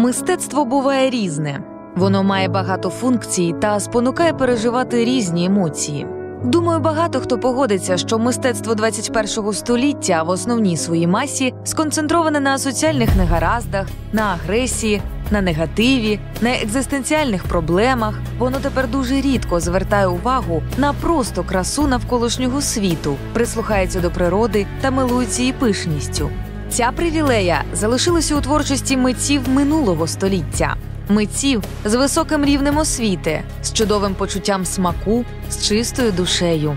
Мистецтво буває різне. Воно має багато функцій та спонукає переживати різні емоції. Думаю, багато хто погодиться, що мистецтво 21-го століття в основній своїй масі сконцентроване на соціальних негараздах, на агресії, на негативі, на екзистенціальних проблемах. Воно тепер дуже рідко звертає увагу на просто красу навколишнього світу, прислухається до природи та милується її пишністю. Ця привілея залишилася у творчості митців минулого століття, митців з високим рівнем освіти, з чудовим почуттям смаку, з чистою душею.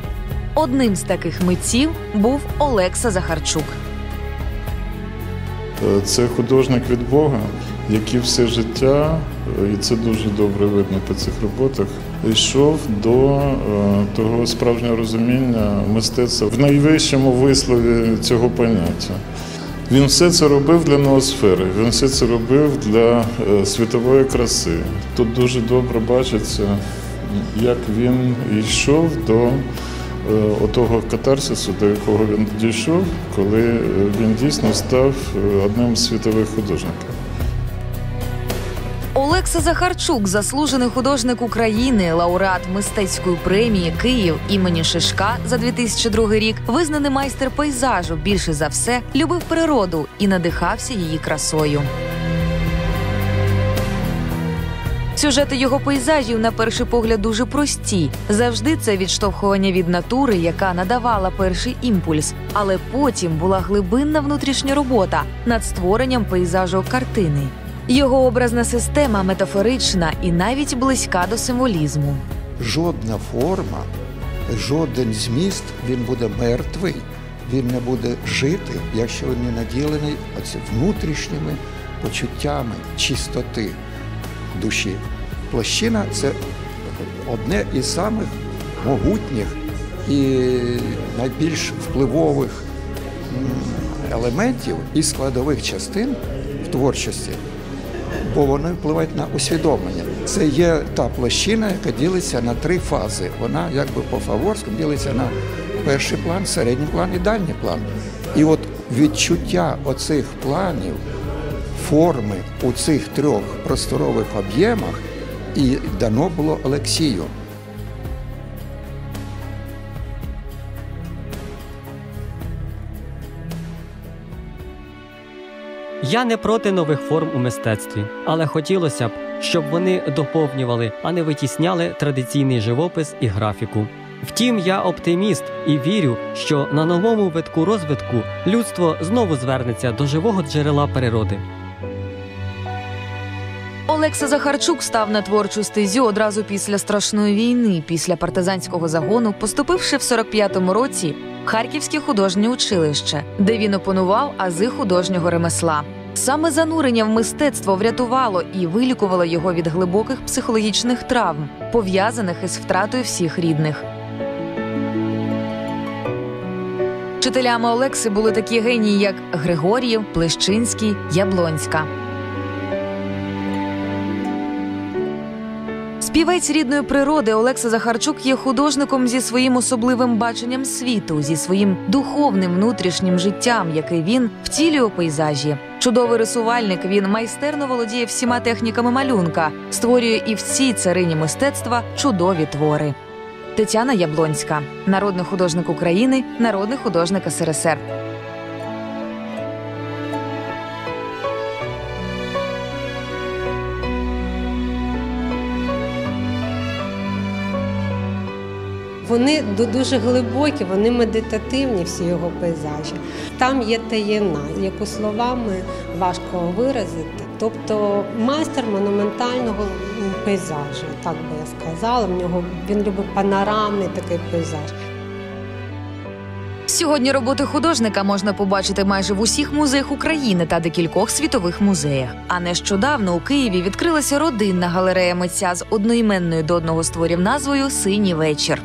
Одним з таких митців був Олекса Захарчук. Е, Це художник від Бога, який все життя, е, і це дуже добре видно по цих роботах, йшов до е, того справжнього розуміння мистецтва в найвищому вислові цього поняття. Він все це робив для ноосфери, він все це робив для е, світової краси. Тут дуже добре бачиться, як він йшов до е, отого катарсису, до якого він дійшов, коли е, він дійсно став одним з світових художників. Олекса Захарчук, заслужений художник України, лауреат мистецької премії Київ імені Шишка за 2002 рік, визнаний майстер пейзажу. Більше за все любив природу і надихався її красою. Сюжети його пейзажів на перший погляд дуже прості. Завжди це відштовхування від натури, яка надавала перший імпульс, але потім була глибинна внутрішня робота над створенням пейзажу картини. Його образна система метафорична і навіть близька до символізму. жодна форма, жоден зміст він буде мертвий, він не буде жити, якщо він не наділений оці внутрішніми почуттями чистоти душі. Площина це одне із самих могутніх і найбільш впливових елементів і складових частин в творчості бо вони впливають на усвідомлення. Це є та площина, яка ділиться на три фази. Вона якби по фаворському ділиться на перший план, середній план і дальній план. І от відчуття оцих планів, форми у цих трьох просторових об'ємах і дано було Олексію. Я не проти нових форм у мистецтві, але хотілося б, щоб вони доповнювали, а не витісняли традиційний живопис і графіку. Втім, я оптиміст і вірю, що на новому витку розвитку людство знову звернеться до живого джерела природи. Олекса Захарчук став на творчу стезю одразу після страшної війни, після партизанського загону, поступивши в 45-му році Харківське художнє училище, де він опанував ази художнього ремесла. Саме занурення в мистецтво врятувало і вилікувало його від глибоких психологічних травм, пов'язаних із втратою всіх рідних. Вчителями Олекси були такі генії, як Григор'єв, Плещинський, Яблонська. Співець рідної природи Олекса Захарчук є художником зі своїм особливим баченням світу, зі своїм духовним внутрішнім життям, який він втілює у пейзажі. Чудовий рисувальник, він майстерно володіє всіма техніками малюнка, створює і в цій царині мистецтва чудові твори. Тетяна Яблонська, народний художник України, народний художник СРСР. Вони ду- дуже глибокі, вони медитативні, всі його пейзажі. Там є таємна, яку словами важко виразити. Тобто майстер монументального пейзажу, так би я сказала. В нього він любить панорамний такий пейзаж. Сьогодні роботи художника можна побачити майже в усіх музеях України та декількох світових музеях. А нещодавно у Києві відкрилася родинна галерея митця з одноіменною до одного з творів назвою Синій вечір.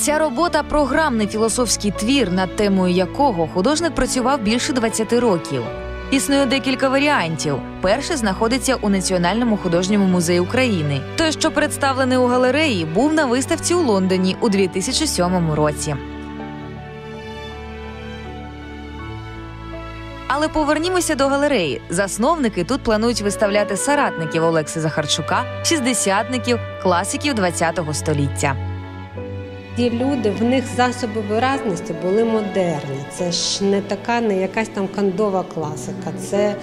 Ця робота програмний філософський твір, над темою якого художник працював більше 20 років. Існує декілька варіантів. Перший знаходиться у Національному художньому музеї України. Той, що представлений у галереї, був на виставці у Лондоні у 2007 році. Але повернімося до галереї. Засновники тут планують виставляти соратників Олекси Захарчука, шістдесятників, класиків ХХ століття. Ті люди, в них засоби виразності були модерні. Це ж не така, не якась там кандова класика. Це е,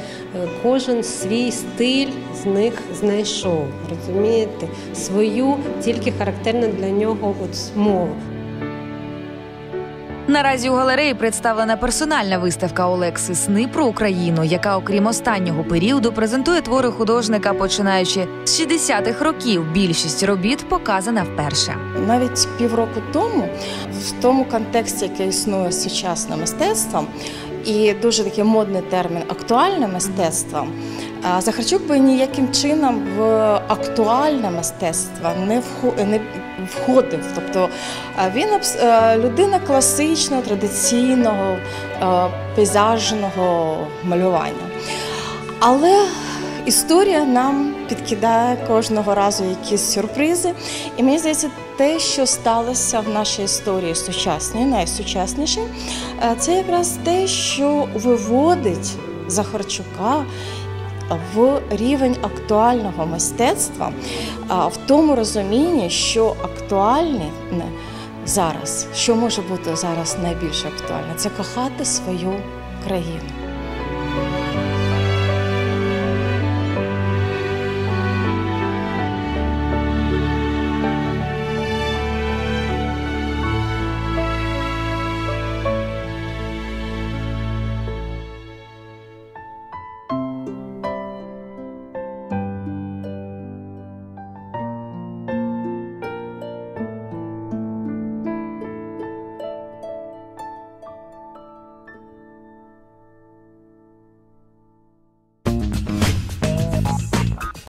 кожен свій стиль з них знайшов. Розумієте, свою тільки характерну для нього от мову. Наразі у галереї представлена персональна виставка Олекси Сни про Україну, яка, окрім останнього періоду, презентує твори художника, починаючи з 60-х років. Більшість робіт показана вперше. навіть півроку тому, в тому контексті, який існує з сучасним мистецтвом, і дуже такий модний термін актуальне мистецтво. Захарчук би ніяким чином в актуальне мистецтво не вхо- не входив. Тобто він е, людина класичного, традиційного, е, пейзажного малювання. Але історія нам підкидає кожного разу якісь сюрпризи. І мені здається, те, що сталося в нашій історії сучасній, найсучаснішій, е, це якраз те, що виводить Захарчука в рівень актуального мистецтва, в тому розумінні, що актуальне зараз, що може бути зараз найбільш актуальне, це кохати свою країну.